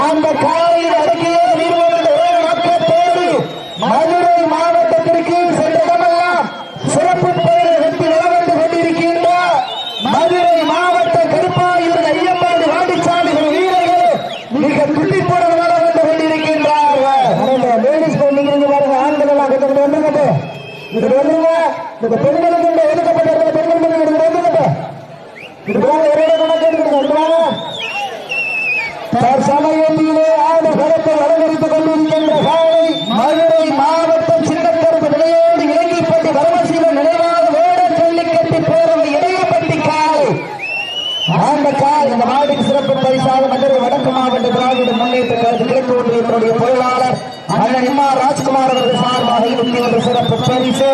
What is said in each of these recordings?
அந்த காலையில் அடக்கிய வீரர்கள் நோக்கத்தோடு மதுரை மாவட்டத்திற்கு சென்றதெல்லாம் சிறப்பு பெயரை வெற்றி வளர்ந்து கொண்டிருக்கின்ற மதுரை மாவட்ட கருப்பாயூர் ஐயப்பாடு வாடிச்சாமிகள் வீரர்கள் மிக துள்ளிப்புடன் வளர்ந்து கொண்டிருக்கின்றார்கள். லேடிஸ் கொண்டிருக்கிறது பாருங்க ஆண்கள் எல்லாம் கொஞ்சம் வந்துருங்க இது வந்துருங்க இந்த பெண்களுக்கு இந்த ஒதுக்கப்பட்ட பெண்கள் கொஞ்சம் வந்துருங்க இது ஒரு கணக்கு எடுக்கணும் இது தற்சமயத்திலே படத்தை அலங்கரித்துக் கொண்டிருக்கின்ற காலை மதுரை மாவட்டம் சின்னக்கருப்பு நிலையோடு இலங்கைப்பட்டி பரமசிவ நினைவாக வேட ஜல்லிக்கட்டு பேரவை இடையப்பட்டி காலை. அந்த கால் இந்த மாவட்ட சிறப்பு பரிசாக மதுரை வடக்கு மாவட்ட திராவிட முன்னேற்ற கழக கிழக்கு ஒன்றியத்தினுடைய பொருளாளர் அண்ணன் இம்மா ராஜ்குமார் அவர்கள் சார்பாக இருக்கின்ற சிறப்பு பரிசு.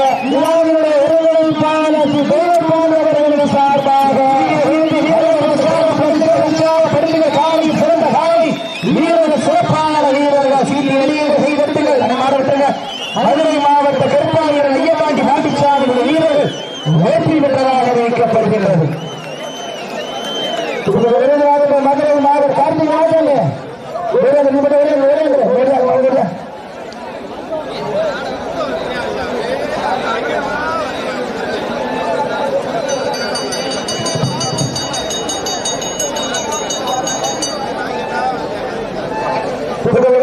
மதுரை மாவட்ட கருப்பாளர் ஐயமாண்டி பாண்டிச்சாமி வீரர்கள் வெற்றி பெற்றதாக அறிவிக்கப்படுகின்றது மதுரை மாவட்ட கார்த்திக் மாவட்டம் இருபது